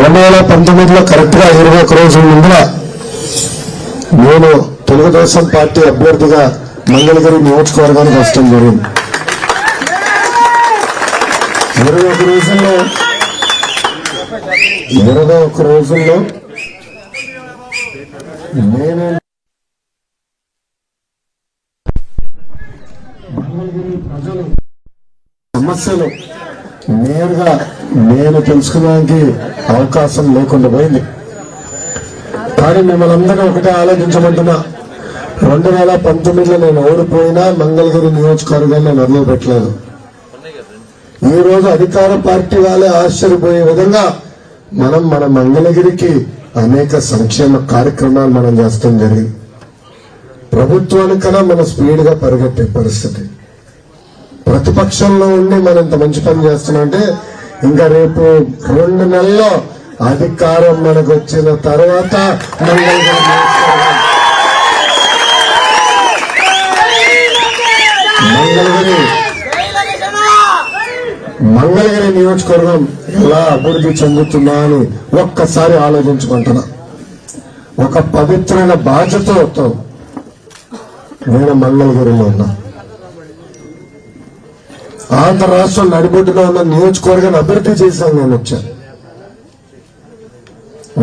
రెండు వేల పంతొమ్మిదిలో కరెక్ట్గా ఇరవై ఒక రోజుల ముందున నేను తెలుగుదేశం పార్టీ అభ్యర్థిగా మంగళగిరి నియోజకవర్గానికి వస్తాం జరిగింది. ఇరవై ఒక రోజుల్లో ఇరవై ఒక రోజుల్లో నేను మంగళగిరి ప్రజలు సమస్యలు నేరుగా నేను తెలుసుకోవడానికి అవకాశం లేకుండా పోయింది. కానీ మిమ్మల్ని అందరూ ఒకటే ఆలోచించమంటున్నా. రెండు వేల పంతొమ్మిదిలో నేను ఓడిపోయినా మంగళగిరి నియోజకవర్గాన్ని నేను వదిలిపెట్టలేదు. ఈ రోజు అధికార పార్టీ వాళ్ళే ఆశ్చర్యపోయే విధంగా మనం మన మంగళగిరికి అనేక సంక్షేమ కార్యక్రమాలు మనం చేస్తాం జరిగింది ప్రభుత్వానికన్నా మనం స్పీడ్గా పరిగెట్టే పరిస్థితి. ప్రతిపక్షంలో ఉండి మనం ఇంత మంచి పని చేస్తున్నామంటే ఇంకా రేపు రెండు నెలల్లో అధికారం మనకు వచ్చిన తర్వాత మంగళగిరి మంగళగిరి నియోజకవర్గం ఎలా అభివృద్ధి చెందుతుందా అని ఒక్కసారి ఆలోచించుకుంటున్నా ఒక పవిత్రమైన బాధ్యతతో నేను మంగళగిరిలో ఉన్నా. ఆంధ్ర రాష్ట్రం నడిబొడ్డులో ఉన్న నియోజకవర్గాన్ని అభివృద్ధి చేశాను నేను వచ్చాను.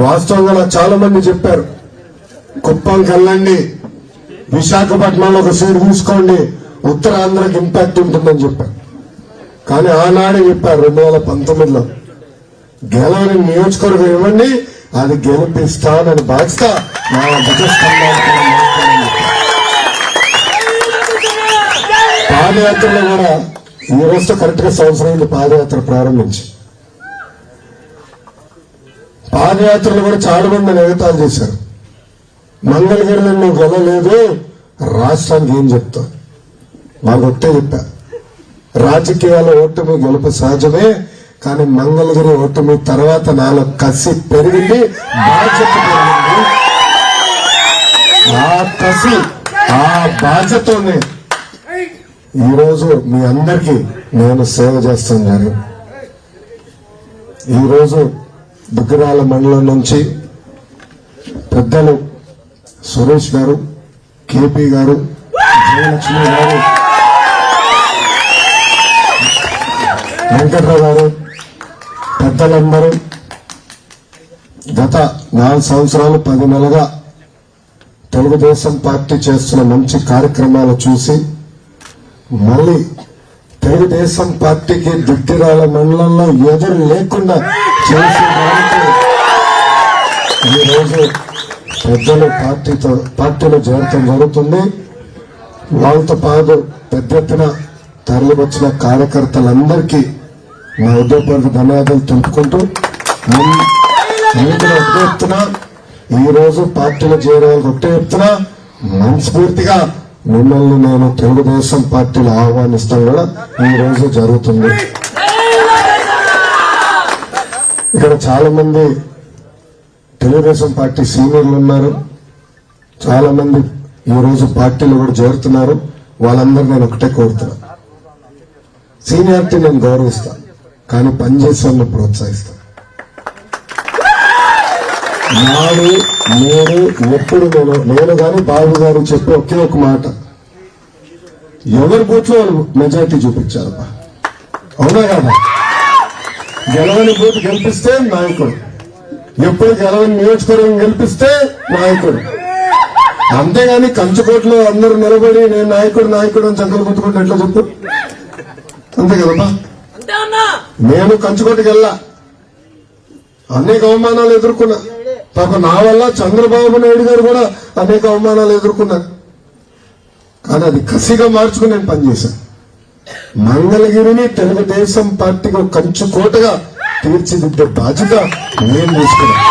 వాస్తవంగా నాకు చాలా మంది చెప్పారు కుప్పంకి వెళ్ళండి విశాఖపట్నంలో ఒక సీట్ తీసుకోండి ఉత్తరాంధ్రకి ఇంపాక్ట్ ఉంటుందని చెప్పారు. కానీ ఆనాడే చెప్పారు రెండు వేల పంతొమ్మిదిలో గెలవని నియోజకవర్గం ఇవ్వండి అది గెలిపిస్తానని బాధ్యత నా పాదయాత్రలో కూడా ఈ రోజుతో కరెక్ట్గా సంవత్సరం అయింది పాదయాత్ర ప్రారంభించి. పాదయాత్రలు కూడా చాలా మంది నన్ను చేశారు. చేశారు మంగళగిరిలో నువ్వు గెలలేదు రాష్ట్రానికి ఏం చెప్తావు వాళ్ళు ఒట్టే చెప్పా. రాజకీయాల ఓటమి గెలుపు సహజమే కానీ మంగళగిరి ఓటమి తర్వాత నాలో కసి పెరిగింది బాధ్యత పెరిగింది. ఆ కసి ఆ బాధ్యతనే ఈరోజు మీ అందరికీ నేను సేవ చేస్తాను జరిగింది ఈరోజు దుగ్గరాల మండలం నుంచి పెద్దలు సురేష్ గారు కేపీ గారు జయలక్ష్మి గారు వెంకట్రావు గారు పెద్దలందరూ గత నాలుగు సంవత్సరాలు పది నెలలుగా తెలుగుదేశం పార్టీ చేస్తున్న మంచి కార్యక్రమాలు చూసి మళ్ళీ తెలుగుదేశం పార్టీకి దుట్టిరాల మండలంలో ఎదురు లేకుండా చేసేదానికి ఈరోజు పెద్దలు పార్టీతో పార్టీలో చేరటం జరుగుతుంది. వాళ్ళతో పాటు పెద్ద ఎత్తున తరలి వచ్చిన కార్యకర్తలందరికీ నా ఉద్యోగపూర్వక ధన్యవాదాలు తెలుపుకుంటూ ముం- ముందున చెప్తున్నా ఈరోజు పార్టీలో చేరాలని ఒకటే చెప్తున్నా మనస్ఫూర్తిగా మిమ్మల్ని నేను తెలుగుదేశం పార్టీలో ఆహ్వానిస్తాం కూడా ఈ రోజు జరుగుతుంది. ఇక్కడ చాలా మంది తెలుగుదేశం పార్టీ సీనియర్లు ఉన్నారు. చాలా మంది ఈ రోజు పార్టీలో కూడా చేరుతున్నారు. వాళ్ళందరూ నేను ఒకటే కోరుతున్నా. సీనియారిటీ నేను గౌరవిస్తా కానీ పనిచేసే ప్రోత్సహిస్తాను. నాడు నేను ఎప్పుడు నేను నేను కానీ బాబు గారు చెప్పే ఒకే ఒక మాట. ఎవరి బూత్లో వాళ్ళు మెజార్టీ చూపించారు అవునా కదా? గెలవని బూత్ గెలిపిస్తే నాయకుడు. ఎప్పుడు గెలవని నియోజకవర్గం గెలిపిస్తే నాయకుడు. అంతేగాని కంచుకోట్లో అందరూ నిలబడి నేను నాయకుడు నాయకుడు అని చక్కలు కొట్టుకుంటే ఎట్లా చెప్పు? అంతే కదమ్మా నేను కంచుకోటికి వెళ్ళా. అనేక అవమానాలు ఎదుర్కొన్నా. పాప నా వల్ల చంద్రబాబు నాయుడు గారు కూడా అనేక అవమానాలు ఎదుర్కొన్నారు. కానీ అది కసిగా మార్చుకుని నేను పనిచేశాను. మంగళగిరిని తెలుగుదేశం పార్టీకి ఒక కంచుకోటగా తీర్చిదిద్దే బాధ్యత నేను తీసుకున్నాను.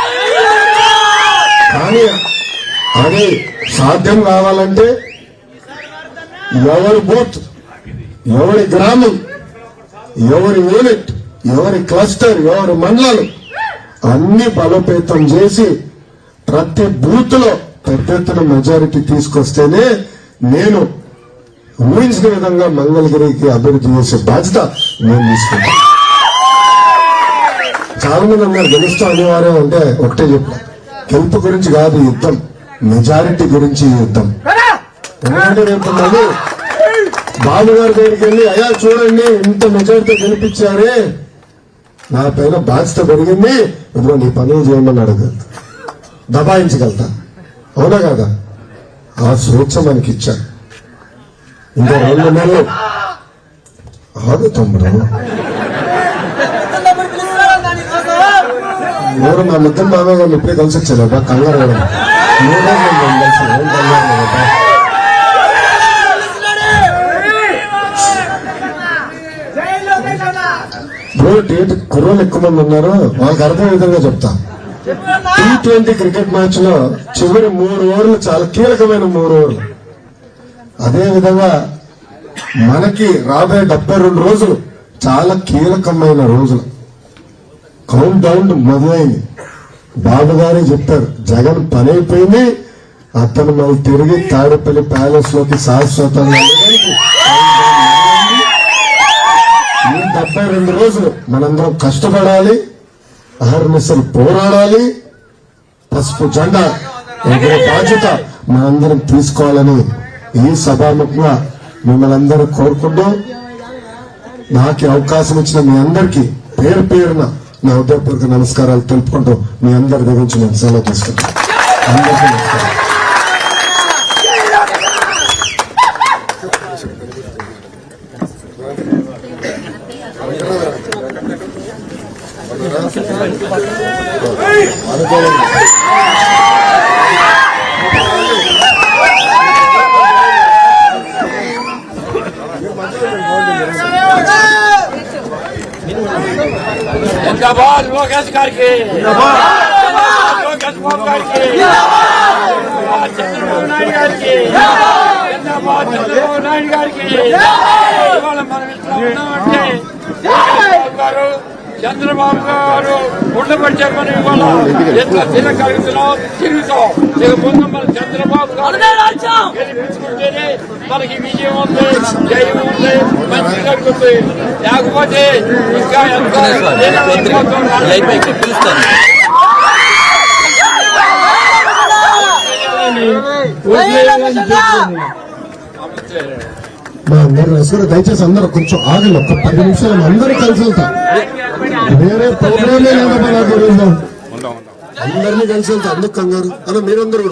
కానీ అది సాధ్యం కావాలంటే ఎవరి బూత్ ఎవరి గ్రామం ఎవరి యూనిట్ ఎవరి క్లస్టర్ ఎవరి మండలాలు అన్ని బలోపేతం చేసి ప్రతి బూత్లో పెద్ద ఎత్తున మెజారిటీ తీసుకొస్తేనే నేను ఊహించిన విధంగా మంగళగిరికి అభివృద్ధి చేసే బాధ్యత నేను తీసుకుంటాను చాలా మంది అన్నారు గెలుస్తూ అనివార్యం అంటే ఒకటే చెప్పా గెలుపు గురించి కాదు యుద్ధం మెజారిటీ గురించి యుద్ధం. ఎందుకంటే రేపు బాబు గారి దగ్గరికి వెళ్ళి అయ్యా చూడండి ఇంత మెజారిటీ గెలిపించారే. నా పైన బాధ్యత పెరిగింది. ఇప్పుడు నీ పనులు చేయమని అడగదు. దబాయించగలుగుతా. అవునా కదా? ఆ స్వేచ్ఛ మనకి ఇచ్చారు ఇంకా రెండు నెలలు ఆగు తమ్ముడు. ఎవరు మా ముద్దం బాబాయ్ గారు ఇప్పుడే కలిసి వచ్చారు. కంగారు కూడా మూడు రోజులు కలిసి కంగారు పడదు. డేట్ కుర్రోలు ఎక్కువ మంది ఉన్నారు వాళ్ళకి అర్థం విధంగా చెప్తా. టీ ట్వంటీ క్రికెట్ మ్యాచ్లో చివరి మూడు ఓవర్లు చాలా కీలకమైన మూడు ఓవర్లు. అదే విధంగా మనకి రాబోయే డెబ్బై రెండు రోజులు చాలా కీలకమైన రోజులు. కౌంట్ డౌన్ మొదలైంది. బాబు గారే చెప్తారు జగన్ పని అయిపోయింది అతను మళ్ళీ తిరిగి తాడేపల్లి ప్యాలెస్లోకి శాశ్వతంగా ఈ డెబ్బై రెండు రోజులు మనందరం కష్టపడాలి అహర్నిశలు పోరాడాలి పసుపు జెండా ఎగిరే బాధ్యత మనందరం తీసుకోవాలని ఈ సభాముఖంగా మిమ్మల్ని అందరూ కోరుకుంటూ నాకు అవకాశం ఇచ్చిన మీ అందరికీ పేరు పేరున నా ఉదయపూర్వక నమస్కారాలు తెలుపుకుంటూ మీ అందరి దగ్గర నుంచి నేను సెలవు తీసుకుంటాను. అందరికీ నమస్కారం. जिंदाबाद लोकेश करके जिंदाबाद लोकेश बाबू करके जिंदाबाद, चंद्रबाबू नायडू करके जिंदाबाद, चंद्रबाबू नायडू करके जिंदाबाद గారు చంద్రబాబు గారు ఉండబడితే మనం ఇవాళ ఎట్లా తిరగలుగుతున్నాం తిరుగుతాం ఇక ముందు మన చంద్రబాబు గారు గెలిపించుకుంటేనే మనకి విజయం ఉంది జయం ఉంది మంచి జరుగుతుంది లేకపోతే ఇంకా ఎంతో పిలుస్తాను మా అందరు రసూలు దయచేసి అందరూ కొంచెం ఆగండి ఒక్క పది నిమిషాలు అందరూ కలిసి వెళ్తా. వేరే ప్రోగ్రామే లేదా మన గురించి అందరినీ కలిసి వెళ్తా అందుకు కంగారు? అలా మీరందరూ